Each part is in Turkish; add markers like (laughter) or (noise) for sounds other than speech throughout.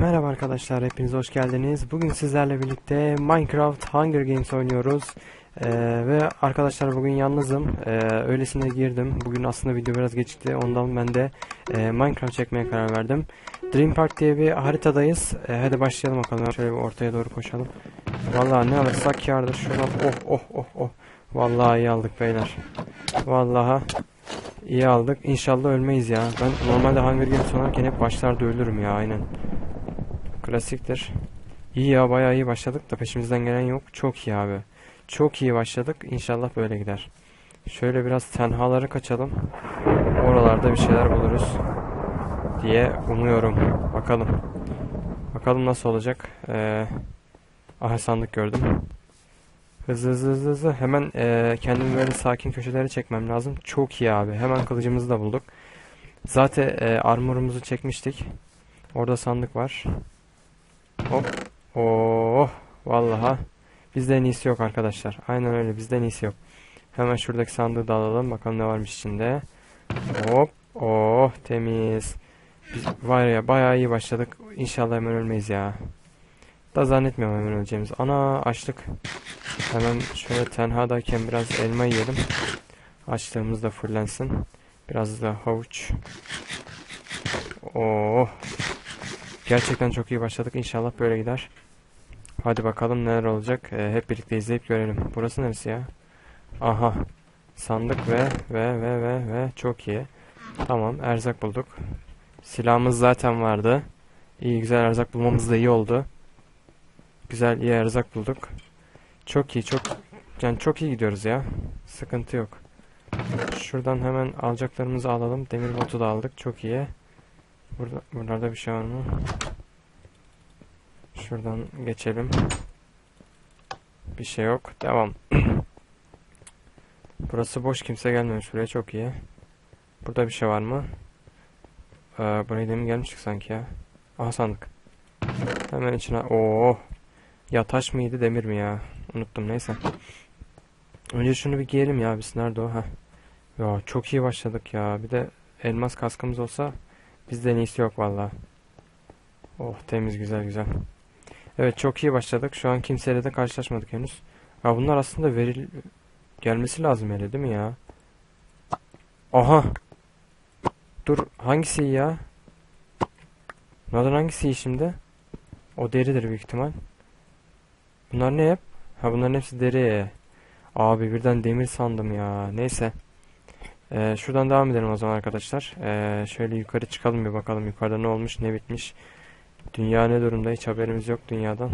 Merhaba arkadaşlar, hepiniz hoş geldiniz. Bugün sizlerle birlikte Minecraft Hunger Games oynuyoruz. Ee, ve arkadaşlar bugün yalnızım. Ee, öylesine girdim. Bugün aslında video biraz geçti. Ondan ben de e, Minecraft çekmeye karar verdim. Dream Park diye bir haritadayız. Ee, hadi başlayalım bakalım. Şöyle bir ortaya doğru koşalım. Vallahi ne alırsak yardır. Şuradan oh oh oh oh. Vallahi iyi aldık beyler. Vallahi iyi aldık. İnşallah ölmeyiz ya. Ben normalde Hunger Games oynarken hep başlarda ölürüm ya aynen. Klasiktir. İyi ya bayağı iyi başladık da peşimizden gelen yok. Çok iyi abi. Çok iyi başladık. İnşallah böyle gider. Şöyle biraz tenhaları kaçalım. Oralarda bir şeyler buluruz. Diye umuyorum. Bakalım. Bakalım nasıl olacak. Ee, aha sandık gördüm. Hızlı hızlı hızlı hızlı. Hemen ee, kendimi böyle sakin köşelere çekmem lazım. Çok iyi abi. Hemen kılıcımızı da bulduk. Zaten ee, armorumuzu çekmiştik. Orada sandık var. Hop. Oh. Vallaha. Bizden iyisi yok arkadaşlar. Aynen öyle. Bizden iyisi yok. Hemen şuradaki sandığı da alalım. Bakalım ne varmış içinde. Hop. Oh. Temiz. Biz var ya bayağı iyi başladık. İnşallah hemen ölmeyiz ya. Da zannetmiyorum hemen öleceğimiz. Ana açlık. Hemen şöyle tenhadayken biraz elma yiyelim. Açlığımız da fırlansın. Biraz da havuç. Oh. Gerçekten çok iyi başladık. İnşallah böyle gider. Hadi bakalım neler olacak. Ee, hep birlikte izleyip görelim. Burası neresi ya? Aha. Sandık ve ve ve ve ve çok iyi. Tamam erzak bulduk. Silahımız zaten vardı. İyi güzel erzak bulmamız da iyi oldu. Güzel iyi erzak bulduk. Çok iyi çok yani çok iyi gidiyoruz ya. Sıkıntı yok. Şuradan hemen alacaklarımızı alalım. Demir botu da aldık. Çok iyi. Burada, buralarda bir şey var mı? Şuradan geçelim. Bir şey yok. Devam. (clears throat) Burası boş. Kimse gelmemiş buraya. Çok iyi. Burada bir şey var mı? Ee, buraya demin gelmiştik sanki ya. Aha sandık. Hemen içine. Oo. Ya taş mıydı demir mi ya? Unuttum neyse. Önce şunu bir giyelim ya. Biz nerede o? Heh. Ya çok iyi başladık ya. Bir de elmas kaskımız olsa Bizden iyisi yok valla. Oh temiz güzel güzel. Evet çok iyi başladık. Şu an kimseyle de karşılaşmadık henüz. Ya bunlar aslında veril gelmesi lazım hele değil mi ya? Aha. Dur hangisi ya? Bunlardan hangisi şimdi? O deridir büyük ihtimal. Bunlar ne hep? Ha bunların hepsi deri. Abi birden demir sandım ya. Neyse. Ee, şuradan devam edelim o zaman arkadaşlar. Ee, şöyle yukarı çıkalım bir bakalım yukarıda ne olmuş ne bitmiş. Dünya ne durumda hiç haberimiz yok dünyadan.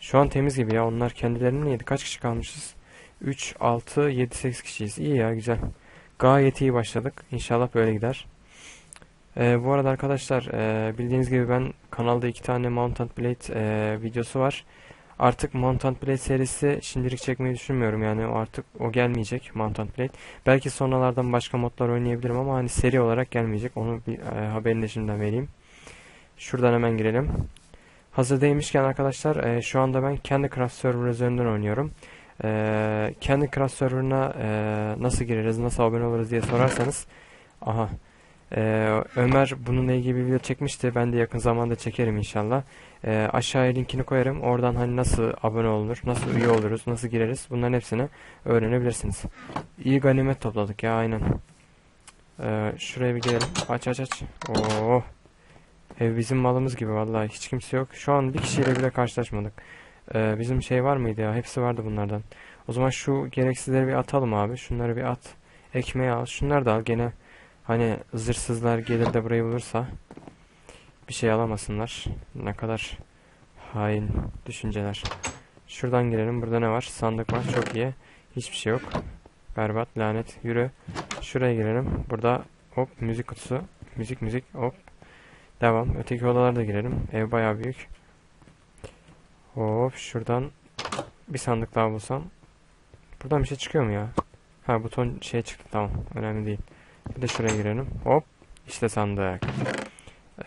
Şu an temiz gibi ya onlar kendilerini mi yedi? Kaç kişi kalmışız? 3, 6, 7, 8 kişiyiz. İyi ya güzel. Gayet iyi başladık. İnşallah böyle gider. Ee, bu arada arkadaşlar e, bildiğiniz gibi ben kanalda iki tane Mountain Blade e, videosu var. Artık Mountain Blade serisi şimdilik çekmeyi düşünmüyorum yani artık o gelmeyecek Mountain Blade. Belki sonralardan başka modlar oynayabilirim ama hani seri olarak gelmeyecek. Onu bir e, haberini de şimdiden vereyim. Şuradan hemen girelim. Hazır değilmişken arkadaşlar e, şu anda ben kendi Craft Server üzerinden oynuyorum. E, kendi Craft Server'ına e, nasıl gireriz, nasıl abone oluruz diye sorarsanız aha ee, Ömer bununla ilgili bir video çekmişti. Ben de yakın zamanda çekerim inşallah. Ee, aşağıya linkini koyarım. Oradan hani nasıl abone olunur, nasıl üye oluruz, nasıl gireriz bunların hepsini öğrenebilirsiniz. İyi ganimet topladık ya aynen. Ee, şuraya bir girelim. Aç aç aç. Oo. Ev bizim malımız gibi vallahi hiç kimse yok. Şu an bir kişiyle bile karşılaşmadık. Ee, bizim şey var mıydı ya? Hepsi vardı bunlardan. O zaman şu gereksizleri bir atalım abi. Şunları bir at. Ekmeği al. Şunları da al gene. Hani zırsızlar gelir de burayı bulursa bir şey alamasınlar. Ne kadar hain düşünceler. Şuradan girelim. Burada ne var? Sandık var. Çok iyi. Hiçbir şey yok. Berbat, lanet. Yürü. Şuraya girelim. Burada hop müzik kutusu. Müzik müzik hop. Devam. Öteki odalara da girelim. Ev bayağı büyük. Hop şuradan bir sandık daha bulsam. Buradan bir şey çıkıyor mu ya? Ha buton şey çıktı tamam. Önemli değil. Bir de şuraya girelim. Hop. İşte sandık.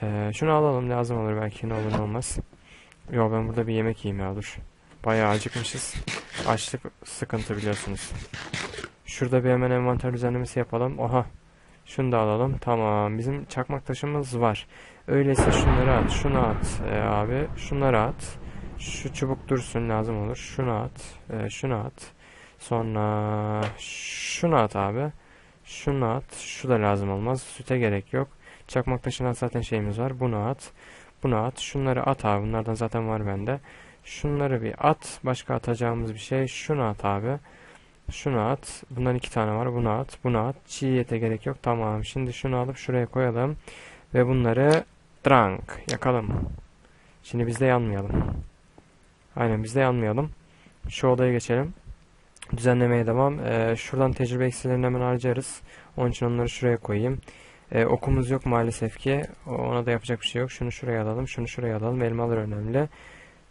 Ee, şunu alalım lazım olur belki ne olur ne olmaz. Yo ben burada bir yemek yiyeyim ya dur. Bayağı acıkmışız. Açlık sıkıntı biliyorsunuz. Şurada bir hemen envanter düzenlemesi yapalım. Oha. Şunu da alalım. Tamam. Bizim çakmak taşımız var. Öyleyse şunları at. Şunu at e, abi. Şunları at. Şu çubuk dursun lazım olur. Şunu at. e, şunu at. Sonra şunu at abi. Şunu at. Şu da lazım olmaz. Süte gerek yok. Çakmak taşından zaten şeyimiz var. Bunu at. Bunu at. Şunları at abi. Bunlardan zaten var bende. Şunları bir at. Başka atacağımız bir şey. Şunu at abi. Şunu at. Bundan iki tane var. Bunu at. Bunu at. Çiğ ete gerek yok. Tamam. Şimdi şunu alıp şuraya koyalım. Ve bunları drunk yakalım. Şimdi biz de yanmayalım. Aynen biz de yanmayalım. Şu odaya geçelim. Düzenlemeye devam. Ee, şuradan tecrübe eksilerini hemen harcarız. Onun için onları şuraya koyayım. Ee, okumuz yok maalesef ki. Ona da yapacak bir şey yok. Şunu şuraya alalım. Şunu şuraya alalım. Elmalar önemli.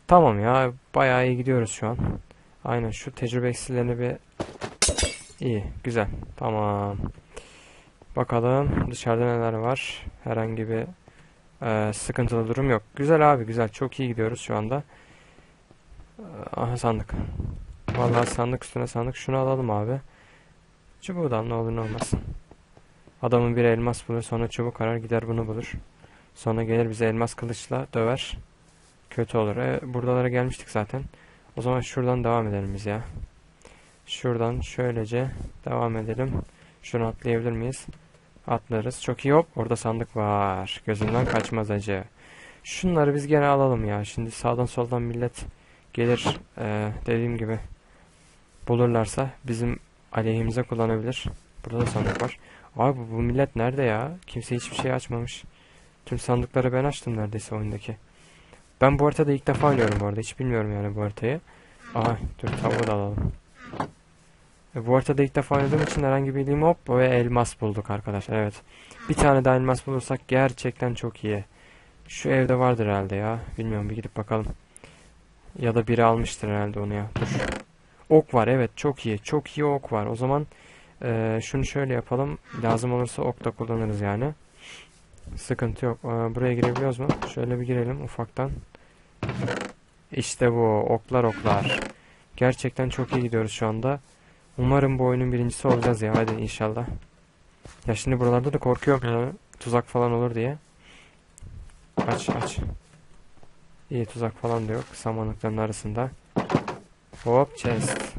Tamam ya. Bayağı iyi gidiyoruz şu an. Aynen şu tecrübe eksilerini bir... İyi. Güzel. Tamam. Bakalım dışarıda neler var. Herhangi bir e, sıkıntılı durum yok. Güzel abi güzel. Çok iyi gidiyoruz şu anda. Aha sandık. Vallahi sandık üstüne sandık. Şunu alalım abi. Çubuğu da al, ne olur ne olmaz. Adamın bir elmas bulur sonra çubuk arar gider bunu bulur. Sonra gelir bize elmas kılıçla döver. Kötü olur. E, buralara gelmiştik zaten. O zaman şuradan devam edelim biz ya. Şuradan şöylece devam edelim. Şunu atlayabilir miyiz? Atlarız. Çok iyi hop. Orada sandık var. Gözünden kaçmaz acı. Şunları biz gene alalım ya. Şimdi sağdan soldan millet gelir. e, dediğim gibi bulurlarsa bizim aleyhimize kullanabilir. Burada da sandık var. Abi bu, millet nerede ya? Kimse hiçbir şey açmamış. Tüm sandıkları ben açtım neredeyse oyundaki. Ben bu haritada ilk defa oynuyorum bu arada. Hiç bilmiyorum yani bu haritayı. Aha dur tavuğu da alalım. E, bu haritada ilk defa oynadığım için herhangi bir bilgim hop ve elmas bulduk arkadaşlar. Evet. Bir tane daha elmas bulursak gerçekten çok iyi. Şu evde vardır herhalde ya. Bilmiyorum bir gidip bakalım. Ya da biri almıştır herhalde onu ya. Dur. Ok var evet çok iyi. Çok iyi ok var. O zaman e, şunu şöyle yapalım. Lazım olursa ok da kullanırız yani. Sıkıntı yok. E, buraya girebiliyoruz mu? Şöyle bir girelim ufaktan. İşte bu. Oklar oklar. Gerçekten çok iyi gidiyoruz şu anda. Umarım bu oyunun birincisi olacağız ya. Hadi inşallah. Ya şimdi buralarda da korkuyorum ya. Tuzak falan olur diye. Aç aç. İyi tuzak falan da yok. Samanlıkların arasında. Hop chest.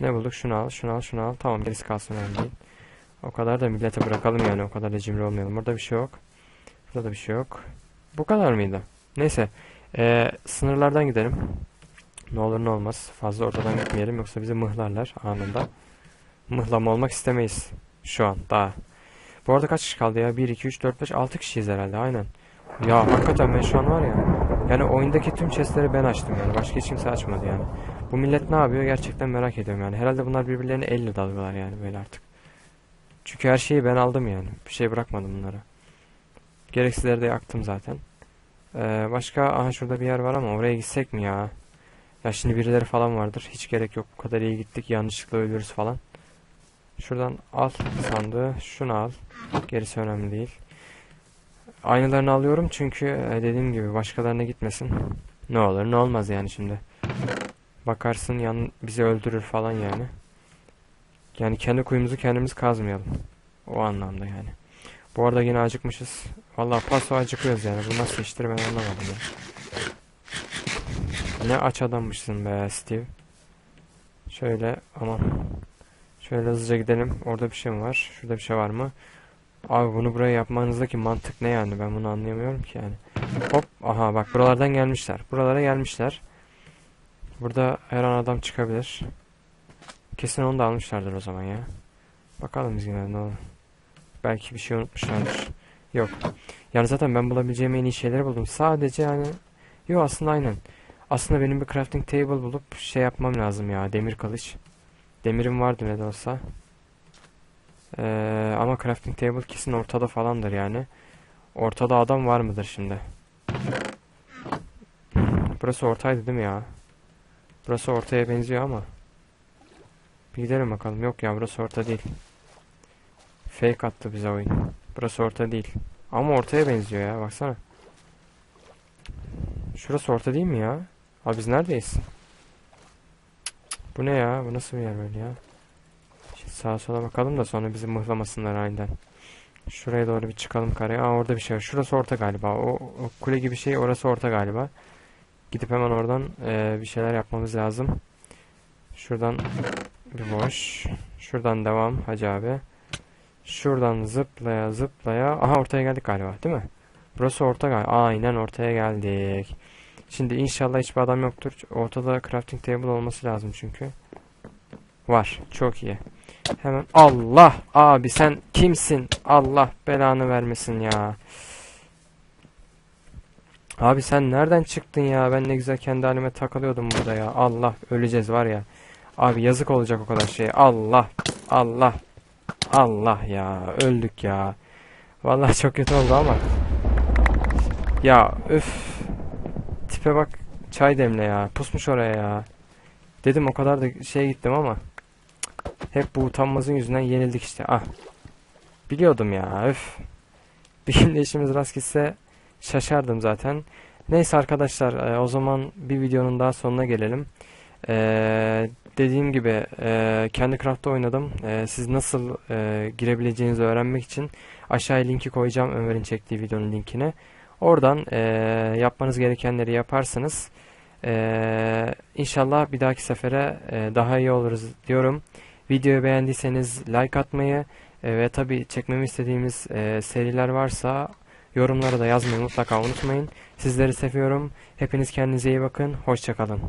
Ne bulduk? Şunu al, şunu al, şunu al. Tamam gerisi kalsın önemli değil. O kadar da millete bırakalım yani. O kadar da cimri olmayalım. Burada bir şey yok. Burada da bir şey yok. Bu kadar mıydı? Neyse. Ee, sınırlardan gidelim. Ne olur ne olmaz. Fazla ortadan gitmeyelim yoksa bizi mıhlarlar anında. Mıhlama olmak istemeyiz. Şu an daha. Bu arada kaç kişi kaldı ya? 1, 2, 3, 4, 5, 6 kişiyiz herhalde aynen. Ya hakikaten ben şu an var ya. Yani oyundaki tüm chestleri ben açtım yani. Başka hiç kimse açmadı yani. Bu millet ne yapıyor gerçekten merak ediyorum yani. Herhalde bunlar birbirlerine elle dalıyorlar yani böyle artık. Çünkü her şeyi ben aldım yani. Bir şey bırakmadım bunlara. Gereksizleri de yaktım zaten. Ee, başka aha şurada bir yer var ama oraya gitsek mi ya? Ya şimdi birileri falan vardır. Hiç gerek yok. Bu kadar iyi gittik. Yanlışlıkla ölürüz falan. Şuradan al sandığı. Şunu al. Gerisi önemli değil. Aynalarını alıyorum çünkü e, dediğim gibi başkalarına gitmesin. Ne olur ne olmaz yani şimdi. Bakarsın yan bizi öldürür falan yani. Yani kendi kuyumuzu kendimiz kazmayalım. O anlamda yani. Bu arada yine acıkmışız. Vallahi paso acıkıyoruz yani. Bu nasıl iştir ben anlamadım ya. Ne aç adammışsın be Steve. Şöyle aman. Şöyle hızlıca gidelim. Orada bir şey mi var? Şurada bir şey var mı? Abi bunu buraya yapmanızdaki mantık ne yani? Ben bunu anlayamıyorum ki yani. Hop. Aha bak buralardan gelmişler. Buralara gelmişler. Burada her an adam çıkabilir. Kesin onu da almışlardır o zaman ya. Bakalım biz ne olur. Belki bir şey unutmuşlardır. Yok. Yani zaten ben bulabileceğim en iyi şeyleri buldum. Sadece yani... Yok aslında aynen. Aslında benim bir crafting table bulup şey yapmam lazım ya. Demir kılıç. Demirim vardı ne de olsa. Ee, ama crafting table kesin ortada falandır yani. Ortada adam var mıdır şimdi? Burası ortaydı değil mi ya? Burası ortaya benziyor ama. Bir gidelim bakalım. Yok ya burası orta değil. Fake attı bize oyun. Burası orta değil. Ama ortaya benziyor ya baksana. Şurası orta değil mi ya? Abi biz neredeyiz? Bu ne ya? Bu nasıl bir yer böyle ya? Şimdi sağa sola bakalım da sonra bizi mıhlamasınlar aniden. Şuraya doğru bir çıkalım karaya. Aa orada bir şey var. Şurası orta galiba. O, o kule gibi şey orası orta galiba. Gidip hemen oradan eee, bir şeyler yapmamız lazım. Şuradan bir boş. Şuradan devam Hacı abi. Şuradan zıplaya zıplaya. Aha ortaya geldik galiba değil mi? Burası orta galiba. Aynen ortaya geldik. Şimdi inşallah hiçbir adam yoktur. Ortada crafting table olması lazım çünkü. Var. Çok iyi. Hemen Allah abi sen kimsin? Allah belanı vermesin ya. Abi sen nereden çıktın ya? Ben ne güzel kendi halime takılıyordum burada ya. Allah öleceğiz var ya. Abi yazık olacak o kadar şey. Allah Allah Allah ya öldük ya. Vallahi çok kötü oldu ama. Ya üf. Tipe bak çay demle ya. Pusmuş oraya ya. Dedim o kadar da şey gittim ama. Hep bu utanmazın yüzünden yenildik işte. Ah. Biliyordum ya üf. Bir gün işimiz rast gitse şaşardım zaten. Neyse arkadaşlar e, o zaman bir videonun daha sonuna gelelim. E, dediğim gibi e, kendi craft'ta oynadım. E, siz nasıl e, girebileceğinizi öğrenmek için aşağıya linki koyacağım Ömer'in çektiği videonun linkini. Oradan e, yapmanız gerekenleri yaparsınız. E, inşallah bir dahaki sefere e, daha iyi oluruz diyorum. Videoyu beğendiyseniz like atmayı e, ve tabii çekmemi istediğimiz e, seriler varsa yorumlara da yazmayı mutlaka unutmayın. Sizleri seviyorum. Hepiniz kendinize iyi bakın. Hoşçakalın.